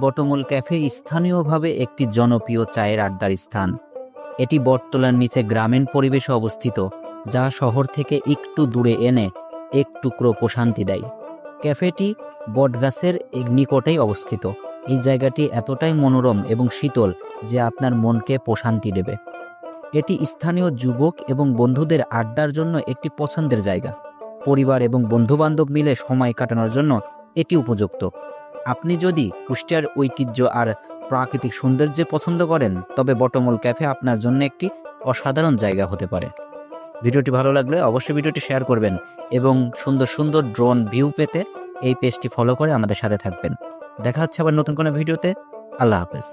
বটমূল cafe স্থানীয়ভাবে একটি জনপ্রিয় চায়ের আড্ডার স্থান। এটি বটতলার নিচে গ্রামীণ পরিবেশে অবস্থিত, যা শহর থেকে একটু দূরে এনে এক টুকরো প্রশান্তি দেয়। ক্যাফেটি বটগাছের নিকটেই অবস্থিত। এই জায়গাটি এতটাই মনোরম এবং শীতল যে আপনার মনকে প্রশান্তি দেবে। এটি স্থানীয় যুবক এবং বন্ধুদের আড্ডার জন্য একটি পছন্দের জায়গা। পরিবার এবং বন্ধুবান্ধব মিলে সময় কাটানোর জন্য এটি উপযুক্ত। আপনি যদি কুষ্টিয়ার ঐতিহ্য আর প্রাকৃতিক সৌন্দর্য পছন্দ করেন, তবে বটমল ক্যাফে আপনার জন্য একটি অসাধারণ জায়গা হতে পারে। ভিডিওটি ভালো লাগলে অবশ্যই ভিডিওটি শেয়ার করবেন এবং সুন্দর সুন্দর ড্রোন ভিউ পেতে এই পেজটি ফলো করে আমাদের সাথে থাকবেন। দেখা হচ্ছে আবার নতুন কোনো ভিডিওতে। আল্লাহ হাফেজ।